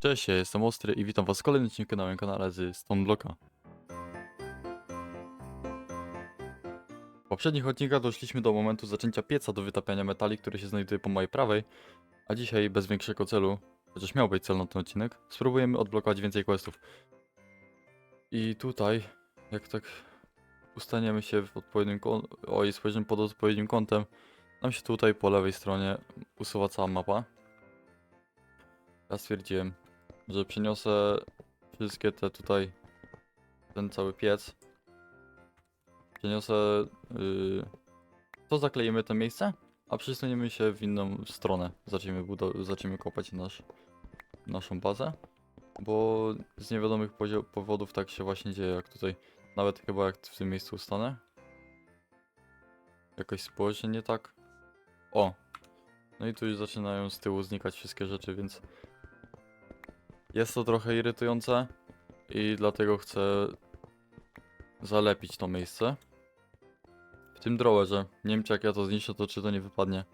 Cześć, ja jestem Ostry i witam was w kolejnym odcinku na moim kanale z Stone Blocka. W poprzednich odcinkach doszliśmy do momentu zaczęcia pieca do wytapiania metali, który się znajduje po mojej prawej, a dzisiaj bez większego celu, chociaż miał być cel na ten odcinek, spróbujemy odblokować więcej questów. I tutaj, jak tak ustaniemy się w odpowiednim kąt, oj, spojrzymy pod odpowiednim kątem, nam się tutaj po lewej stronie usuwa cała mapa. Ja stwierdziłem, że przeniosę wszystkie te tutaj, ten cały piec. Przeniosę, yy, to zakleimy to miejsce, a przesuniemy się w inną stronę. Zaczniemy, zaczniemy kopać nasz, naszą bazę, bo z niewiadomych powodów tak się właśnie dzieje, jak tutaj, nawet chyba jak w tym miejscu ustanę. Jakoś spojrzę nie tak. O! No i tu już zaczynają z tyłu znikać wszystkie rzeczy, więc jest to trochę irytujące i dlatego chcę zalepić to miejsce. W tym drawerze. Nie wiem czy jak ja to zniszczę, to czy to nie wypadnie.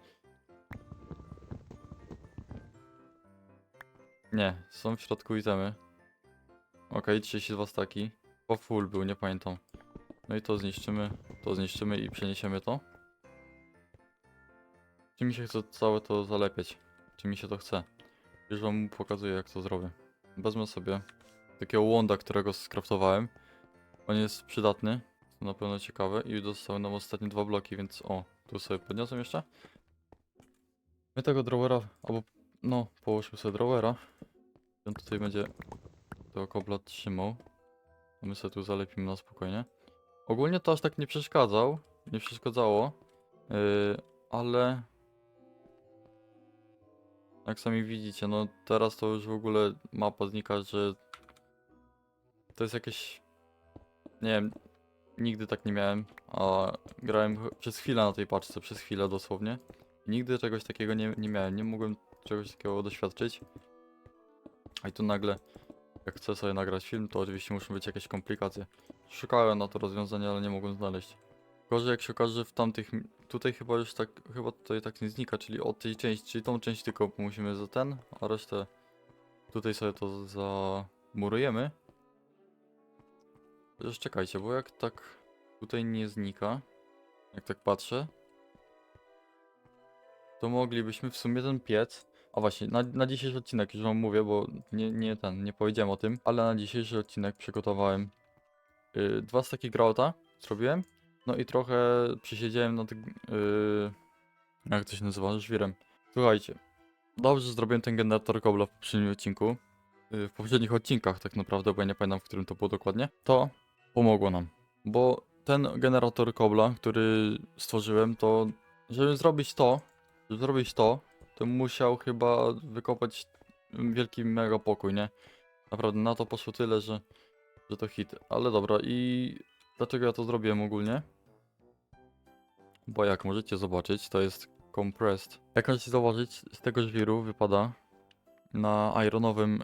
Nie, są w środku itemy. Ok, 32 staki. Po full był, nie pamiętam. No i to zniszczymy, to zniszczymy i przeniesiemy to. Czy mi się chce całe to zalepiać? Czy mi się to chce? Już wam pokazuję jak to zrobię. Wezmę sobie takiego łąda, którego skraftowałem. On jest przydatny, to na pewno ciekawe i dostałem nam ostatnie dwa bloki, więc o, tu sobie podniosłem jeszcze. My tego drawera, albo no, połóżmy sobie drawera. On tutaj będzie tego kobla trzymał. A my sobie tu zalepimy na spokojnie. Ogólnie to aż tak nie przeszkadzał, nie przeszkadzało, yy, ale jak sami widzicie, no teraz to już w ogóle mapa znika, że to jest jakieś. Nie wiem, nigdy tak nie miałem, a grałem przez chwilę na tej paczce, przez chwilę dosłownie. Nigdy czegoś takiego nie, nie miałem, nie mogłem czegoś takiego doświadczyć. A i tu nagle, jak chcę sobie nagrać film, to oczywiście muszą być jakieś komplikacje. Szukałem na to rozwiązania, ale nie mogłem znaleźć. Gorzej jak się okaże, że w tamtych, tutaj chyba już tak, chyba tutaj tak nie znika, czyli od tej części, czyli tą część tylko musimy za ten, a resztę tutaj sobie to zamurujemy. Chociaż czekajcie, bo jak tak tutaj nie znika, jak tak patrzę, to moglibyśmy w sumie ten piec, a właśnie, na, na dzisiejszy odcinek już wam mówię, bo nie, nie ten, nie powiedziałem o tym, ale na dzisiejszy odcinek przygotowałem yy, dwa staki grauta, zrobiłem, no i trochę przysiedziałem nad, yy, jak to się nazywa, żwirem. Słuchajcie, dobrze zrobiłem ten generator kobla w poprzednim odcinku, yy, w poprzednich odcinkach tak naprawdę, bo ja nie pamiętam w którym to było dokładnie, to pomogło nam, bo ten generator kobla, który stworzyłem, to żeby zrobić to, żeby zrobić to, to musiał chyba wykopać wielki mega pokój, nie? Naprawdę na to poszło tyle, że, że to hit. Ale dobra, i dlaczego ja to zrobiłem ogólnie? Bo jak możecie zobaczyć, to jest compressed. Jak możecie zauważyć, z tego żwiru wypada na ironowym,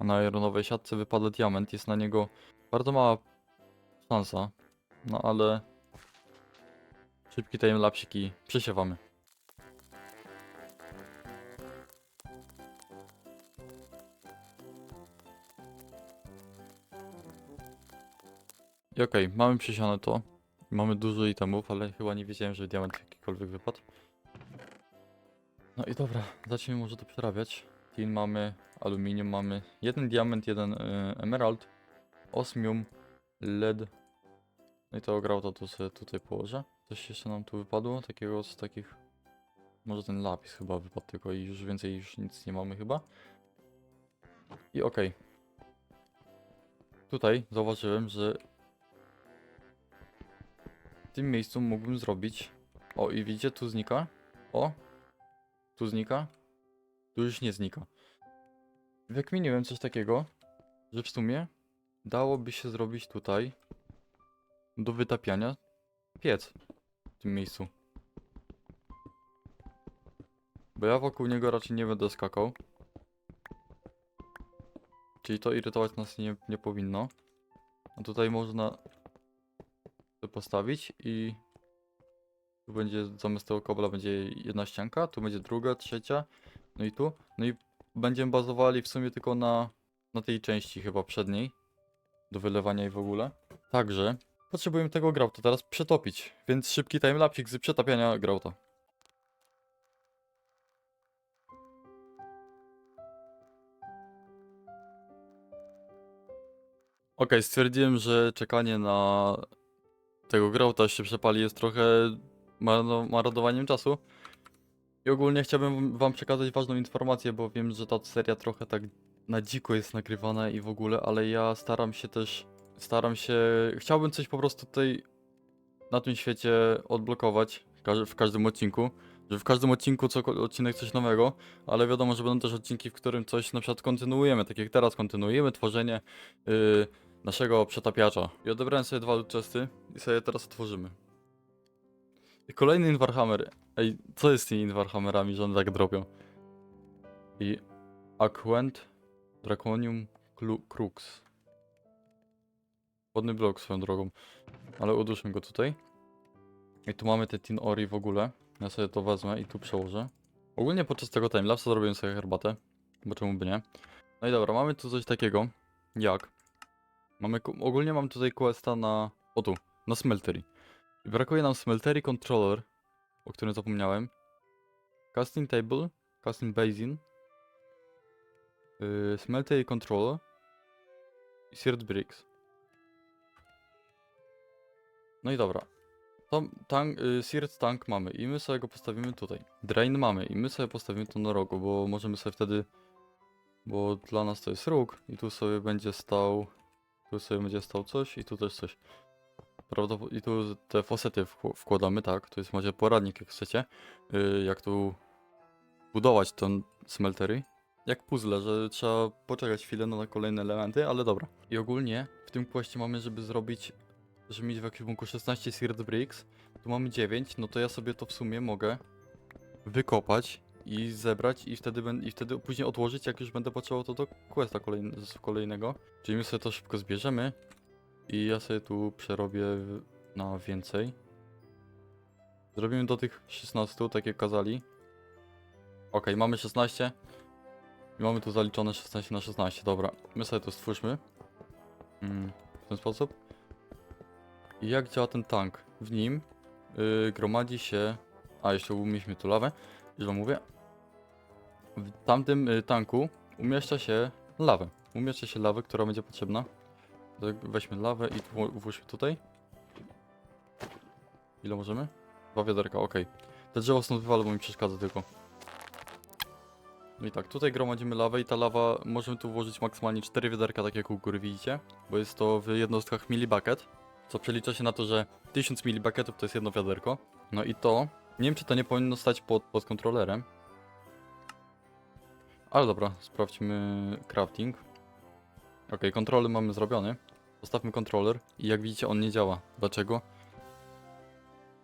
yy, na ironowej siatce wypada diament. Jest na niego bardzo mała szansa, no ale szybki timelapsik i przesiewamy. I okej, mamy przesiane to. Mamy dużo itemów, ale chyba nie wiedziałem, że diament jakikolwiek wypadł. No i dobra, zacznijmy może to przerabiać. Tin mamy, aluminium mamy, jeden diament, jeden y, emerald, osmium, led. No i to grał to tu sobie tutaj położę. Coś jeszcze nam tu wypadło, takiego z takich... Może ten lapis chyba wypadł tylko i już więcej już nic nie mamy chyba. I okej. Tutaj zauważyłem, że w tym miejscu mógłbym zrobić. O, i widzicie, tu znika. O, tu znika. Tu już nie znika. Wykminiłem coś takiego, że w sumie dałoby się zrobić tutaj do wytapiania piec w tym miejscu. Bo ja wokół niego raczej nie będę skakał. Czyli to irytować nas nie, nie powinno. A tutaj można postawić i tu będzie zamiast tego kobla będzie jedna ścianka, tu będzie druga, trzecia, no i tu, no i będziemy bazowali w sumie tylko na, na tej części chyba przedniej. Do wylewania i w ogóle. Także potrzebujemy tego grauta teraz przetopić. Więc szybki timelapsik z przetapiania grauta. Okej, stwierdziłem, że czekanie na tego grauta się przepali jest trochę marno- marnowaniem czasu. I ogólnie chciałbym wam przekazać ważną informację, bo wiem, że ta seria trochę tak na dziko jest nagrywana i w ogóle, ale ja staram się też, staram się, chciałbym coś po prostu tutaj na tym świecie odblokować w każdym odcinku, że w każdym odcinku co odcinek coś nowego, ale wiadomo, że będą też odcinki, w którym coś na przykład kontynuujemy, tak jak teraz kontynuujemy tworzenie yy, naszego przetapiacza. I odebrałem sobie dwa loot chesty i sobie teraz otworzymy. I kolejny Inwarhammer. Ej, co jest z tymi Inwarhammerami, że one tak drobią? I Aquent Draconium Crux. Wodny blok swoją drogą. Ale uduszę go tutaj. I tu mamy te Tin Ori w ogóle. Ja sobie to wezmę i tu przełożę. Ogólnie podczas tego timelapsa zrobiłem sobie herbatę. Bo czemu by nie? No i dobra, mamy tu coś takiego. Jak? Mamy, ogólnie mam tutaj questa na... O tu, na smeltery. I brakuje nam smeltery controller, o którym zapomniałem. Casting table, casting basin, yy, smeltery controller i seared bricks. No i dobra. To tank, y, seared tank mamy i my sobie go postawimy tutaj. Drain mamy i my sobie postawimy to na rogu, bo możemy sobie wtedy... Bo dla nas to jest róg i tu sobie będzie stał... Tu sobie będzie stał coś i tu też coś. Prawdopodobnie i tu te fosety wkł- wkładamy, tak? To jest macie poradnik jak chcecie. Yy, jak tu budować ten smeltery. Jak puzzle, że trzeba poczekać chwilę na kolejne elementy, ale dobra. I ogólnie w tym questie mamy, żeby zrobić, żeby mieć w ekwipunku 16 seared bricks. Tu mamy 9, no to ja sobie to w sumie mogę wykopać i zebrać i wtedy, ben, i wtedy później odłożyć, jak już będę potrzebował to do questa kolejn kolejnego. Czyli my sobie to szybko zbierzemy i ja sobie tu przerobię na więcej. Zrobimy do tych 16, tak jak kazali. Ok, mamy 16. I mamy tu zaliczone 16 na 16, dobra. My sobie to stwórzmy. Mm, w ten sposób. I jak działa ten tank? W nim yy, gromadzi się... A, jeszcze umieliśmy tu lawę. Już mówię. W tamtym y, tanku umieszcza się lawę. Umieszcza się lawę, która będzie potrzebna. Weźmy lawę i włóżmy tutaj. Ile możemy? Dwa wiaderka, ok. Te drzewo stąd wywalę, bo mi przeszkadza tylko. No i tak, tutaj gromadzimy lawę i ta lawa, możemy tu włożyć maksymalnie 4 wiaderka, tak jak u góry widzicie. Bo jest to w jednostkach milibucket. Co przelicza się na to, że 1000 milibucketów to jest jedno wiaderko. No i to, nie wiem czy to nie powinno stać pod, pod kontrolerem. Ale dobra, sprawdźmy crafting. Ok, kontroler mamy zrobiony. Postawmy kontroler i jak widzicie on nie działa. Dlaczego?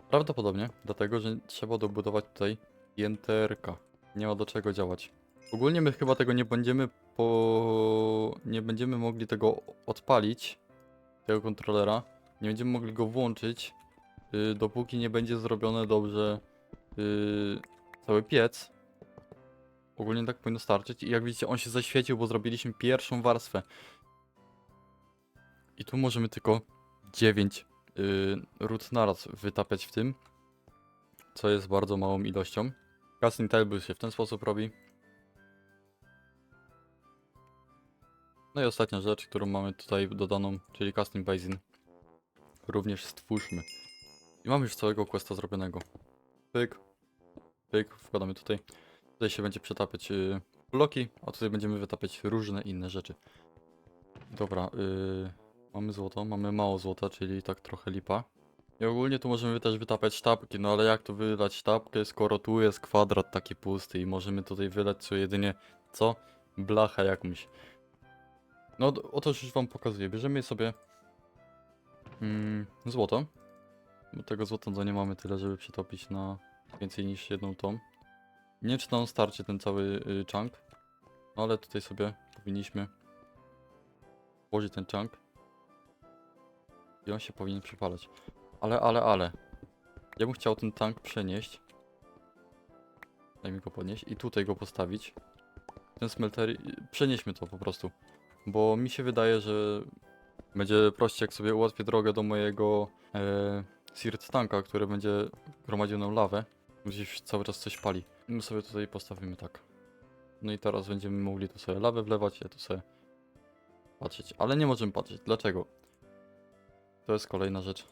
Prawdopodobnie dlatego, że trzeba dobudować tutaj jęterka. Nie ma do czego działać. Ogólnie my chyba tego nie będziemy po... nie będziemy mogli tego odpalić, tego kontrolera. Nie będziemy mogli go włączyć, yy, dopóki nie będzie zrobione dobrze yy, cały piec. Ogólnie tak powinno starczyć i jak widzicie on się zaświecił, bo zrobiliśmy pierwszą warstwę. I tu możemy tylko 9 yy, ród naraz wytapiać w tym, co jest bardzo małą ilością. Casting table się w ten sposób robi. No i ostatnia rzecz, którą mamy tutaj dodaną, czyli casting basin. Również stwórzmy. I mamy już całego questa zrobionego. Pyk. Pyk, wkładamy tutaj. Tutaj się będzie przetapiać yy, bloki, a tutaj będziemy wytapiać różne inne rzeczy. Dobra, yy, mamy złoto, mamy mało złota, czyli tak trochę lipa. I ogólnie tu możemy też wytapiać sztabki, no ale jak tu wylać sztabkę, skoro tu jest kwadrat taki pusty i możemy tutaj wylać co jedynie, co? Blachę jakąś. No oto już wam pokazuję, bierzemy sobie mm, złoto. Bo tego złota nie mamy tyle, żeby przetopić na więcej niż jedną tą. Nie wiem czy ten cały y, chunk, no ale tutaj sobie powinniśmy włożyć ten chunk. I on się powinien przepalać. Ale, ale, ale. Ja bym chciał ten tank przenieść. Daj mi go podnieść i tutaj go postawić. ten smelter, przenieśmy to po prostu. Bo mi się wydaje, że będzie prościej, jak sobie ułatwię drogę do mojego e, Sirt tanka, który będzie gromadził nam lawę. Gdzieś cały czas coś pali. My sobie tutaj postawimy tak. No i teraz będziemy mogli tu sobie lawę wlewać, ja tu sobie patrzeć. Ale nie możemy patrzeć. Dlaczego? To jest kolejna rzecz,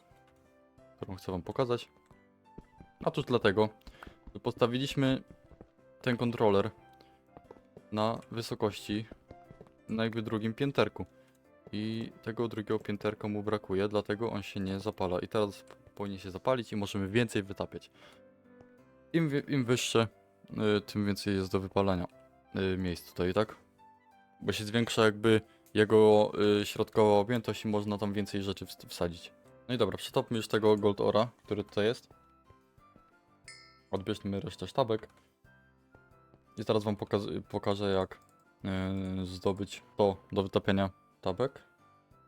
którą chcę wam pokazać. Otóż dlatego, że postawiliśmy ten kontroler na wysokości na jakby drugim pięterku. I tego drugiego pięterka mu brakuje, dlatego on się nie zapala. I teraz powinien się zapalić i możemy więcej wytapiać. Im, im wyższe, y, tym więcej jest do wypalania y, miejsc tutaj, tak? Bo się zwiększa jakby jego y, środkowa objętość i można tam więcej rzeczy wsadzić. No i dobra, przetopmy już tego Gold Ora, który tutaj jest. Odbierzmy resztę sztabek. I teraz wam pokaz- pokażę jak y, zdobyć to do wytapiania tabek.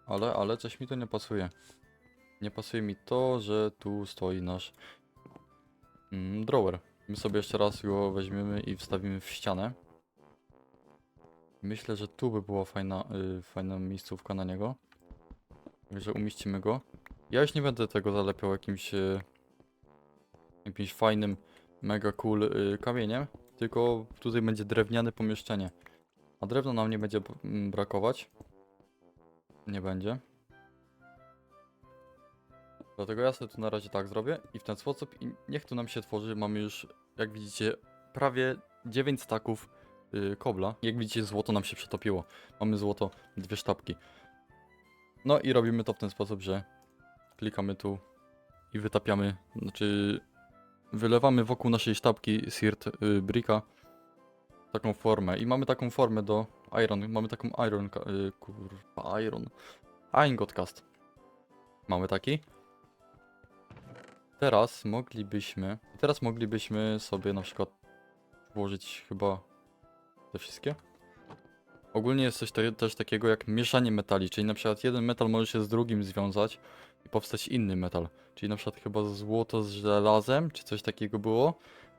Ale, ale coś mi to nie pasuje. Nie pasuje mi to, że tu stoi nasz mm, drawer. My sobie jeszcze raz go weźmiemy i wstawimy w ścianę. Myślę, że tu by była fajna, y, fajna miejscówka na niego. Także umieścimy go. Ja już nie będę tego zalepiał jakimś, y, jakimś fajnym, mega cool y, kamieniem, tylko tutaj będzie drewniane pomieszczenie. A drewna nam nie będzie brakować. Nie będzie. Dlatego ja sobie tu na razie tak zrobię i w ten sposób i niech tu nam się tworzy. Mamy już, jak widzicie, prawie 9 staków yy, kobla. Jak widzicie, złoto nam się przetopiło. Mamy złoto, dwie sztabki. No i robimy to w ten sposób, że klikamy tu i wytapiamy, znaczy wylewamy wokół naszej sztabki Sirt yy, taką formę. I mamy taką formę do Iron, mamy taką Iron, yy, kurwa, Iron, Ingot Cast. Mamy taki. Teraz moglibyśmy, teraz moglibyśmy sobie na przykład włożyć chyba te wszystkie. Ogólnie jest coś te, też takiego jak mieszanie metali, czyli na przykład jeden metal może się z drugim związać i powstać inny metal. Czyli na przykład chyba złoto z żelazem, czy coś takiego było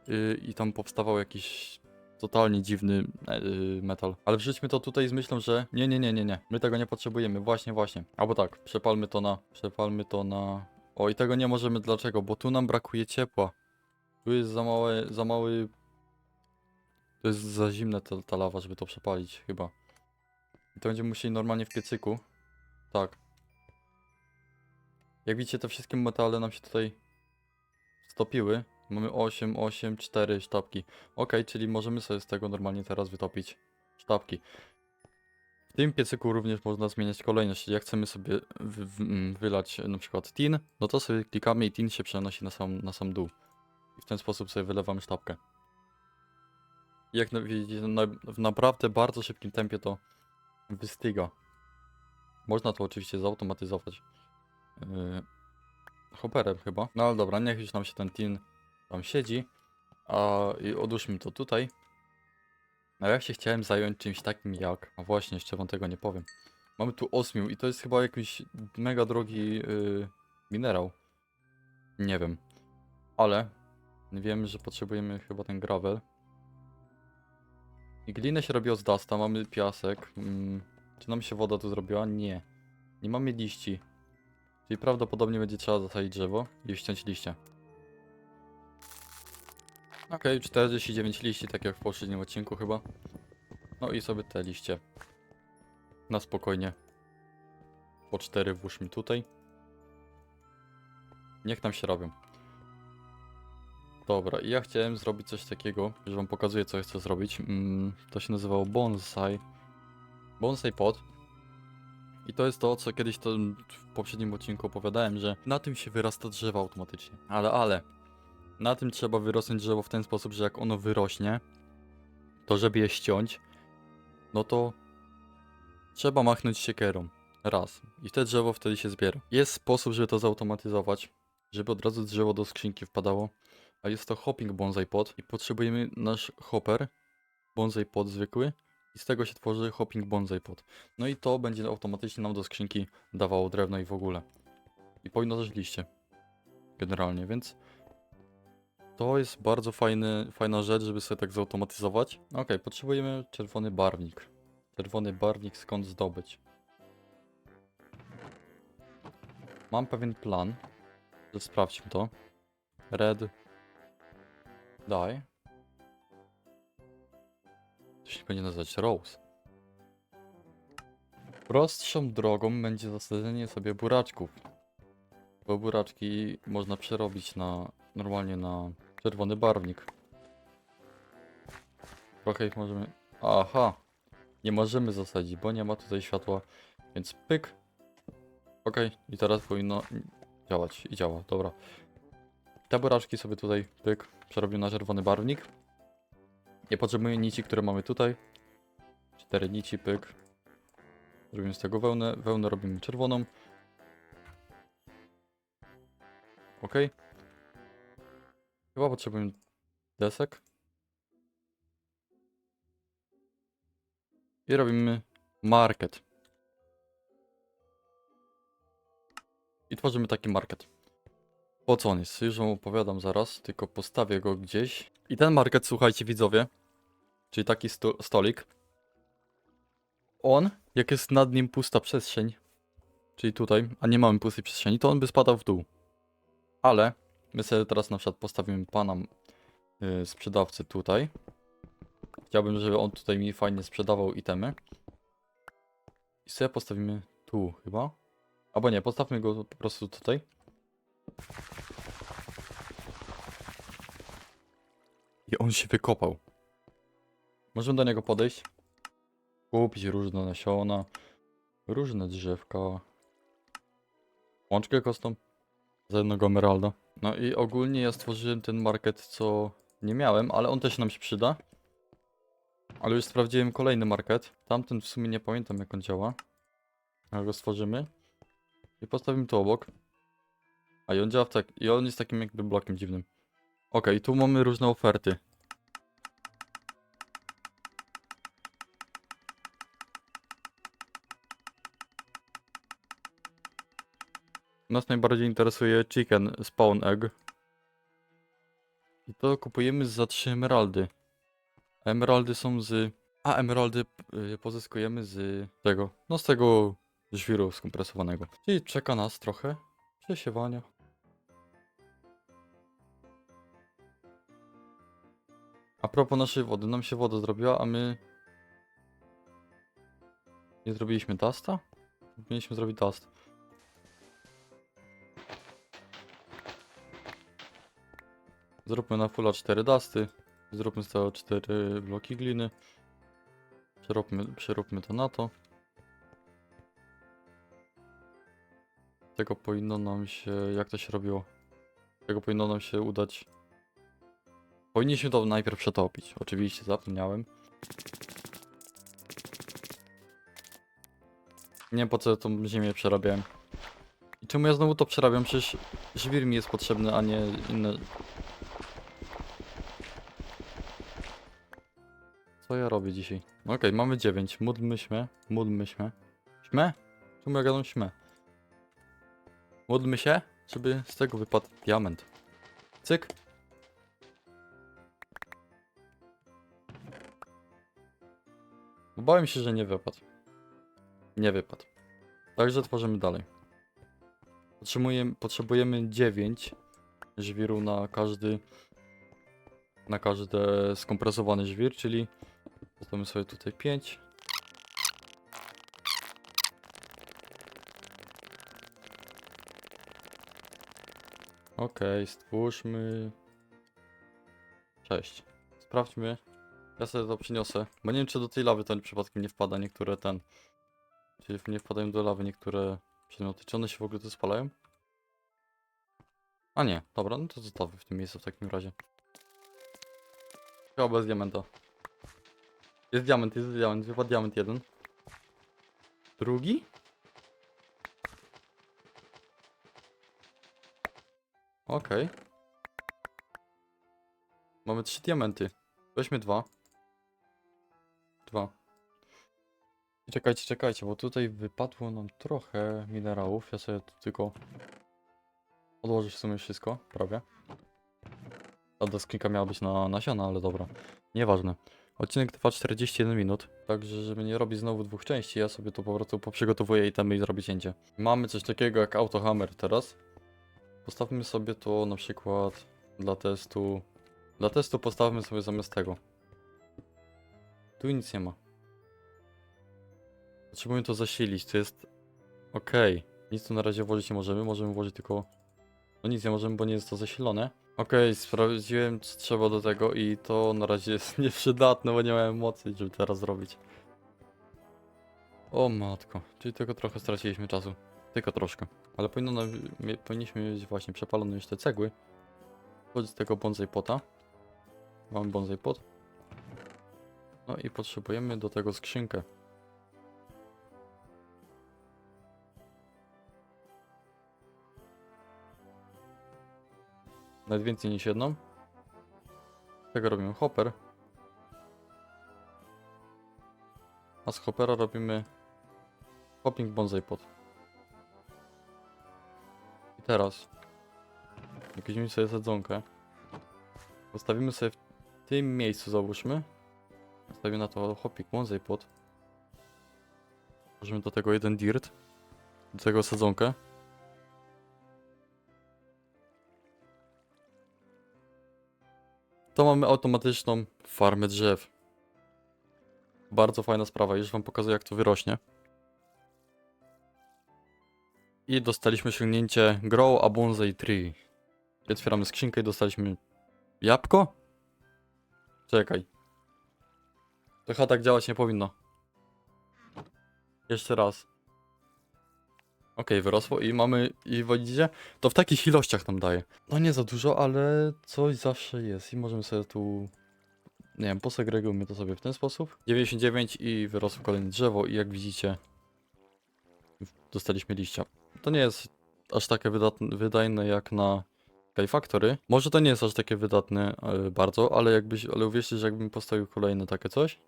yy, i tam powstawał jakiś totalnie dziwny yy, metal. Ale wrzućmy to tutaj z myślą, że nie, nie, nie, nie, nie, my tego nie potrzebujemy, właśnie, właśnie. Albo tak, przepalmy to na, przepalmy to na... O i tego nie możemy, dlaczego? Bo tu nam brakuje ciepła. Tu jest za małe, za mały... To jest za zimne ta, ta lawa, żeby to przepalić, chyba. I to będziemy musieli normalnie w piecyku. Tak. Jak widzicie, te wszystkie metale nam się tutaj stopiły. Mamy 8, 8, 4 sztabki. Ok, czyli możemy sobie z tego normalnie teraz wytopić sztabki. W tym piecyku również można zmieniać kolejność. Jak chcemy sobie mm, wylać na przykład tin, no to sobie klikamy i tin się przenosi na sam, na sam dół. I w ten sposób sobie wylewamy sztabkę. Jak widzicie, na, w naprawdę bardzo szybkim tempie to wystyga. Można to oczywiście zautomatyzować. Yy, hopperem chyba. No ale dobra, niech już nam się ten tin tam siedzi. A i odłóżmy to tutaj. A ja się chciałem zająć czymś takim jak. A właśnie, jeszcze wam tego nie powiem. Mamy tu osmiu i to jest chyba jakiś mega drogi yy, minerał. Nie wiem. Ale wiem, że potrzebujemy chyba ten gravel. I glinę się robiło z dasta, mamy piasek. Mm, czy nam się woda tu zrobiła? Nie. Nie mamy liści. Czyli prawdopodobnie będzie trzeba zasadzić drzewo i ściąć liście. Okej, 49 liści, tak jak w poprzednim odcinku chyba. No i sobie te liście. Na spokojnie. Po 4 włóżmy tutaj. Niech nam się robią. Dobra, ja chciałem zrobić coś takiego, że wam pokazuję co chcę zrobić. Mm, to się nazywało bonsai. Bonsai pot. I to jest to, co kiedyś to w poprzednim odcinku opowiadałem, że na tym się wyrasta drzewo automatycznie. Ale, ale, na tym trzeba wyrosnąć drzewo w ten sposób, że jak ono wyrośnie, to żeby je ściąć, no to trzeba machnąć siekierą. Raz. I te drzewo wtedy się zbiera. Jest sposób, żeby to zautomatyzować, żeby od razu drzewo do skrzynki wpadało, a jest to hopping bonsai pod i potrzebujemy nasz hopper, bonsai pod zwykły i z tego się tworzy hopping bonsai pod. No i to będzie automatycznie nam do skrzynki dawało drewno i w ogóle. I powinno też liście. Generalnie, więc To jest bardzo fajny, fajna rzecz, żeby sobie tak zautomatyzować. Okej, potrzebujemy czerwony barwnik. Czerwony barwnik skąd zdobyć? Mam pewien plan. że Sprawdźmy to. Red. Daj. To się będzie nazywać Rose. Prostszą drogą będzie zasadzenie sobie buraczków. Bo buraczki można przerobić na normalnie na czerwony barwnik. Trochę ich możemy. Aha! Nie możemy zasadzić, bo nie ma tutaj światła. Więc pyk. Okej, i teraz powinno działać. I działa, dobra. Te buraczki sobie tutaj pyk przerobię na czerwony barwnik. Nie potrzebuję nici, które mamy tutaj. Cztery nici, pyk. Robimy z tego wełnę. Wełnę robimy czerwoną. Ok. Chyba potrzebujemy desek. I robimy market. I tworzymy taki market. Po co on jest? Już wam opowiadam zaraz, tylko postawię go gdzieś. I ten market, słuchajcie widzowie, czyli taki sto stolik. On, jak jest nad nim pusta przestrzeń, czyli tutaj, a nie mamy pustej przestrzeni, to on by spadał w dół. Ale my sobie teraz na przykład postawimy pana yy, sprzedawcy tutaj. Chciałbym, żeby on tutaj mi fajnie sprzedawał itemy. I sobie postawimy tu chyba. Albo nie, postawmy go po prostu tutaj. I on się wykopał. Możemy do niego podejść. Kupić różne nasiona. Różne drzewka. Łączkę kostą. Za jednego emeralda. No i ogólnie ja stworzyłem ten market, co nie miałem, ale on też nam się przyda. Ale już sprawdziłem kolejny market. Tamten w sumie nie pamiętam jak on działa. Ale go stworzymy. I postawimy tu obok. A i on działa w tak. I on jest takim jakby blokiem dziwnym. Okej, tu mamy różne oferty. Nas najbardziej interesuje chicken spawn egg. I to kupujemy za 3 emeraldy. Emeraldy są z... A emeraldy y, pozyskujemy z tego. No z tego żwiru skompresowanego. Czyli czeka nas trochę przesiewania. A propos naszej wody, nam się woda zrobiła, a my... Nie zrobiliśmy dasta? Mieliśmy zrobić dust. Zróbmy na fulla 4 dusty. Zróbmy z tego 4 bloki gliny. Przeróbmy, przeróbmy to na to. Tego powinno nam się... Jak to się robiło? Tego powinno nam się udać... Powinniśmy to najpierw przetopić. Oczywiście, zapomniałem. Nie wiem po co tą ziemię przerabiałem. I czemu ja znowu to przerabiam? Przecież żwir mi jest potrzebny, a nie inne... Co ja robię dzisiaj? No Okej, mamy 9. Módlmy się. Módlmy się. Śmę? Czemu ja gadam śmę? Módlmy się, żeby z tego wypadł diament. Cyk. Bałem się, że nie wypadł. Nie wypadł. Także tworzymy dalej. Potrzebujemy, potrzebujemy 9 żwiru na każdy na każdy skompresowany żwir, czyli zostawimy sobie tutaj 5. Okej, stwórzmy 6. Sprawdźmy. Ja sobie to przyniosę, bo nie wiem czy do tej lawy ten przypadkiem nie wpada niektóre ten. Czyli nie wpadają do lawy niektóre przedmioty. Czy one się w ogóle tu spalają? A nie, dobra, no to zostawię w tym miejscu w takim razie. Chyba bez diamenta. Jest diament, jest diament, wypadł diament jeden. Drugi? Okej. Mamy trzy diamenty. Weźmy dwa. Dwa. I czekajcie, czekajcie, bo tutaj wypadło nam trochę minerałów. Ja sobie tylko odłożę w sumie wszystko, prawie. A do skrzynka miała być na nasiona, ale dobra. Nieważne. Odcinek trwa 41 minut, także żeby nie robić znowu dwóch części, ja sobie to po prostu poprzygotowuję itemy i zrobię cięcie. Mamy coś takiego jak autohammer teraz. Postawmy sobie to na przykład dla testu. Dla testu postawmy sobie zamiast tego. Tu nic nie ma. Potrzebujemy to zasilić, to jest... Okej. Nic tu na razie włożyć nie możemy, możemy włożyć tylko... No nic nie możemy, bo nie jest to zasilone. Okej, sprawdziłem co trzeba do tego i to na razie jest nieprzydatne, bo nie miałem mocy, żeby teraz zrobić. O matko, czyli tylko trochę straciliśmy czasu. Tylko troszkę. Ale powinno powinniśmy mieć właśnie przepalone już te cegły. Chodź z tego bonsai pota. Mamy bonsai pot. No i potrzebujemy do tego skrzynkę. Nawet więcej niż jedną. Tego robimy hopper. A z hoppera robimy hopping bonsai pot. I teraz weźmiemy sobie sadzonkę. Postawimy sobie w tym miejscu, załóżmy. Postawimy na to hopping bonsai pot. Włożymy do tego jeden dirt. Do tego sadzonkę. To mamy automatyczną farmę drzew. Bardzo fajna sprawa, już wam pokazuję jak to wyrośnie. I dostaliśmy osiągnięcie Grow a Bonsai Tree. I otwieramy skrzynkę i dostaliśmy jabłko? Czekaj. To chyba tak działać nie powinno. Jeszcze raz. Okej, wyrosło i mamy, i widzicie? To w takich ilościach nam daje. No nie za dużo, ale coś zawsze jest i możemy sobie tu... Nie wiem, posegregujmy to sobie w ten sposób. 99 i wyrosło kolejne drzewo i jak widzicie... Dostaliśmy liścia. To nie jest aż takie wydatne, wydajne jak na Sky Factory. Może to nie jest aż takie wydatne e, bardzo, ale jakbyś, ale uwierzcie, że jakbym postawił kolejne takie coś,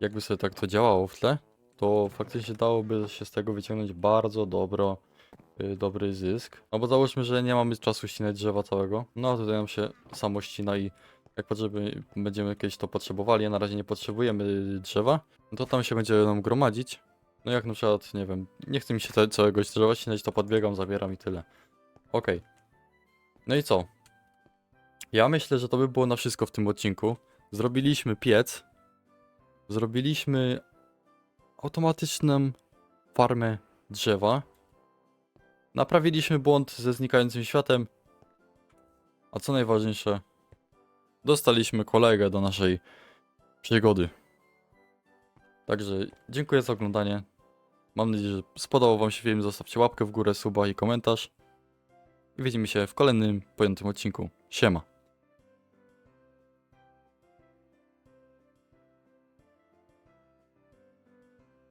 jakby sobie tak to działało w tle, to faktycznie dałoby się z tego wyciągnąć bardzo dobro, y, dobry zysk. No bo załóżmy, że nie mamy czasu ścinać drzewa całego, no tutaj nam się samo ścina i jak potrzeby, będziemy kiedyś to potrzebowali, a na razie nie potrzebujemy drzewa, no to tam się będzie nam gromadzić. No jak na przykład, nie wiem, nie chce mi się ca- całego drzewa ścinać, to podbiegam, zabieram i tyle. Okej. No i co? Ja myślę, że to by było na wszystko w tym odcinku. Zrobiliśmy piec. Zrobiliśmy automatyczną farmę drzewa. Naprawiliśmy błąd ze znikającym światem. A co najważniejsze, dostaliśmy kolegę do naszej przygody. Także dziękuję za oglądanie. Mam nadzieję, że spodobał Wam się film. Zostawcie łapkę w górę, suba i komentarz. I widzimy się w kolejnym, piątym odcinku. Siema.